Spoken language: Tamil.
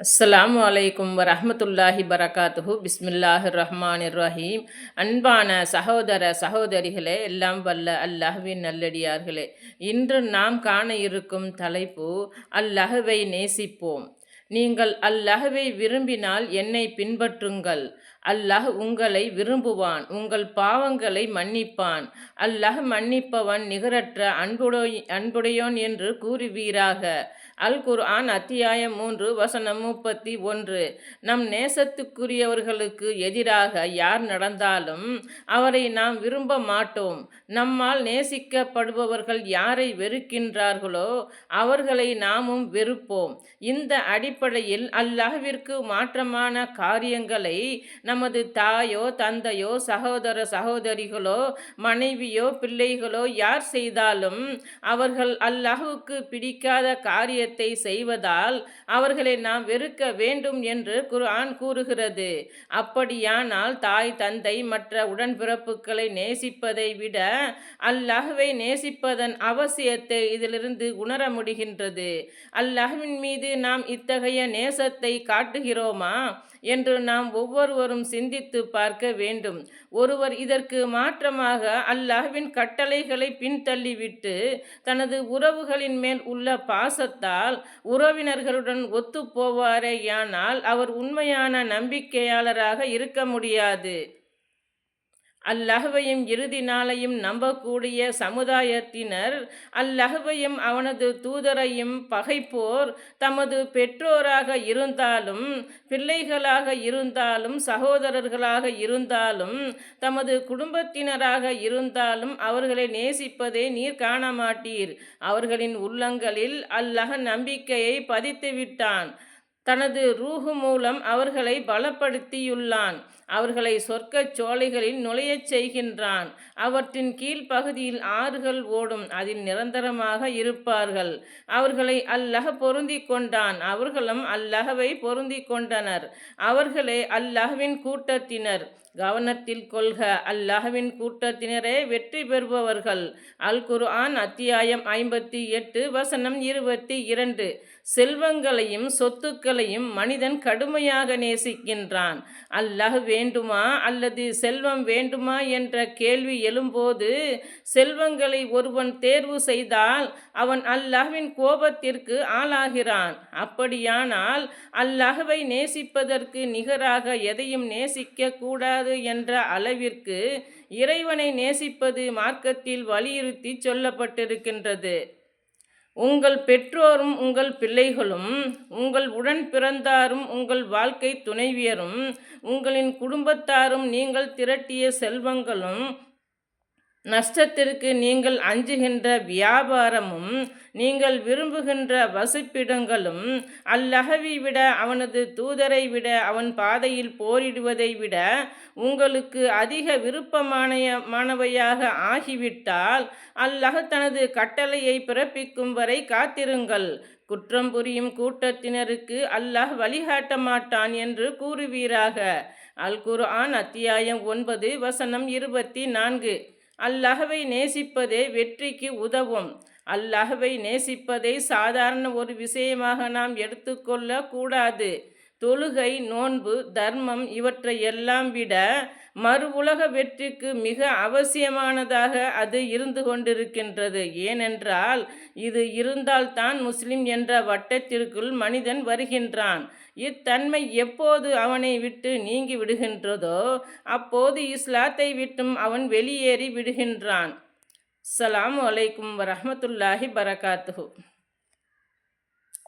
அஸ்லாம் வலைக்கும் வரமத்துல்லாஹி பரகாத்துஹு. பிஸ்மில்லாஹ் ரஹ்மான் ரஹீம் அன்பான சகோதர சகோதரிகளே எல்லாம் வல்ல அல்லாஹ்வின் நல்லடியார்களே. இன்று நாம் காண இருக்கும் தலைப்பு அல்லஹுவை நேசிப்போம். நீங்கள் அல்லஹுவை விரும்பினால் என்னை பின்பற்றுங்கள். அல்லாஹ் உங்களை விரும்புவான் உங்கள் பாவங்களை மன்னிப்பான். அல்லாஹ் மன்னிப்பவன் நிகரற்ற அன்புடைய அன்புடையோன் என்று கூறுவீராக. அல் குர்ஆன் அத்தியாயம் மூன்று வசனம் முப்பத்தி ஒன்று. நம் நேசத்துக்குரியவர்களுக்கு எதிராக யார் நடந்தாலும் அவரை நாம் விரும்ப மாட்டோம். நம்மால் நேசிக்கப்படுபவர்கள் யாரை வெறுக்கின்றார்களோ அவர்களை நாமும் வெறுப்போம். இந்த அடிப்படையில் அல்லாஹ்விற்கு மாற்றமான காரியங்களை நமது தாயோ தந்தையோ சகோதர சகோதரிகளோ மனைவியோ பிள்ளைகளோ யார் செய்தாலும் அவர்கள் அல்லாஹுக்கு பிடிக்காத காரியத்தை செய்வதால் அவர்களை நாம் வெறுக்க வேண்டும் என்று குர்ஆன் கூறுகிறது. அப்படியானால் தாய் தந்தை மற்ற உடன்பிறப்புகளை நேசிப்பதை விட அல்லாஹுவை நேசிப்பதன் அவசியத்தை இதிலிருந்து உணர முடிகின்றது. அல்லாஹ்வின் மீது நாம் இத்தகைய நேசத்தை காட்டுகிறோமா? என்று நாம் ஒவ்வொருவரும் சிந்தித்து பார்க்க வேண்டும். ஒருவர் இதற்கு மாற்றமாக அல்லாஹ்வின் கட்டளைகளை பின்தள்ளிவிட்டு தனது உறவுகளின் மேல் உள்ள பாசத்தால் உறவினர்களுடன் ஒத்துப்போவாரேயானால் அவர் உண்மையான நம்பிக்கையாளராக இருக்க முடியாது. அல்லாஹ்வையும் இறுதி நாளையும் நம்பக்கூடிய சமுதாயத்தினர் அல்லஹுவையும் அவனது தூதரையும் பகைப்போர் தமது பெற்றோராக இருந்தாலும் பிள்ளைகளாக இருந்தாலும் சகோதரர்களாக இருந்தாலும் தமது குடும்பத்தினராக இருந்தாலும் அவர்களை நேசிப்பதை நீர் காண மாட்டீர் அவர்களின் உள்ளங்களில் அல்லாஹ் நம்பிக்கையை பதித்து விட்டான் தனது ரூஹு மூலம் அவர்களை பலப்படுத்தியுள்ளான். அவர்களை சொர்க்கச் சோலைகளில் நுழையச் செய்கின்றான். அவற்றின் கீழ்ப்பகுதியில் ஆறுகள் ஓடும். அதில் நிரந்தரமாக இருப்பார்கள். அவர்களை அல்லஹ பொருந்தி கொண்டான். அவர்களும் அல்லஹவை பொருந்தி கொண்டனர். அவர்களே அல்லஹவின் கூட்டத்தினர். கவனத்தில் கொள்க. அல்லாஹ்வின் கூட்டத்தினரே வெற்றி பெறுபவர்கள். அல் குர்ஆன் அத்தியாயம் ஐம்பத்தி எட்டு வசனம் இருபத்தி இரண்டு. செல்வங்களையும் சொத்துக்களையும் மனிதன் கடுமையாக நேசிக்கின்றான். அல்லாஹ் வேண்டுமா அல்லது செல்வம் வேண்டுமா என்ற கேள்வி எழும்போது செல்வங்களை ஒருவன் தேர்வு செய்தால் அவன் அல்லாஹ்வின் கோபத்திற்கு ஆளாகிறான். அப்படியானால் அல்லாஹ்வை நேசிப்பதற்கு நிகராக எதையும் நேசிக்க கூடாது என்ற அளவிற்கு இறைவனை நேசிப்பது மார்க்கத்தில் வலியுறுத்தி சொல்லப்பட்டிருக்கின்றது. உங்கள் பெற்றோரும் உங்கள் பிள்ளைகளும் உங்கள் உடன் பிறந்தாரும் உங்கள் வாழ்க்கை துணைவியரும் உங்களின் குடும்பத்தாரும் நீங்கள் திரட்டிய செல்வங்களும் நஷ்டத்திற்கு நீங்கள் அஞ்சுகின்ற வியாபாரமும் நீங்கள் விரும்புகின்ற வசிப்பிடங்களும் அல்லஹவி விட அவனது தூதரை விட அவன் பாதையில் போரிடுவதை விட உங்களுக்கு அதிக விருப்பமானவையாக ஆகிவிட்டால் அல்லஹ தனது கட்டளையை பிறப்பிக்கும் வரை காத்திருங்கள். குற்றம் புரியும் கூட்டத்தினருக்கு அல்லாஹ் வழிகாட்ட மாட்டான் என்று கூறுவீராக. அல் குர்ஆன் அத்தியாயம் ஒன்பது வசனம் இருபத்தி நான்கு. அல்லாஹவை நேசிப்பதே வெற்றிக்கு உதவும். அல்லாஹவை நேசிப்பதை சாதாரண ஒரு விஷயமாக நாம் எடுத்துக்கொள்ள கூடாது. தொழுகை நோன்பு தர்மம் இவற்றை எல்லாம் விட மறு உலக வெற்றிக்கு மிக அவசியமானதாக அது இருந்து கொண்டிருக்கின்றது. ஏனென்றால் இது இருந்தால்தான் முஸ்லிம் என்ற வட்டத்திற்குள் மனிதன் வருகின்றான். இத்தன்மை எப்போது அவனை விட்டு நீங்கி விடுகின்றதோ அப்போது இஸ்லாத்தை விட்டும் அவன் வெளியேறி விடுகின்றான். அஸ்ஸலாமு அலைக்கும் வரமத்துல்லாஹி பரகாத்து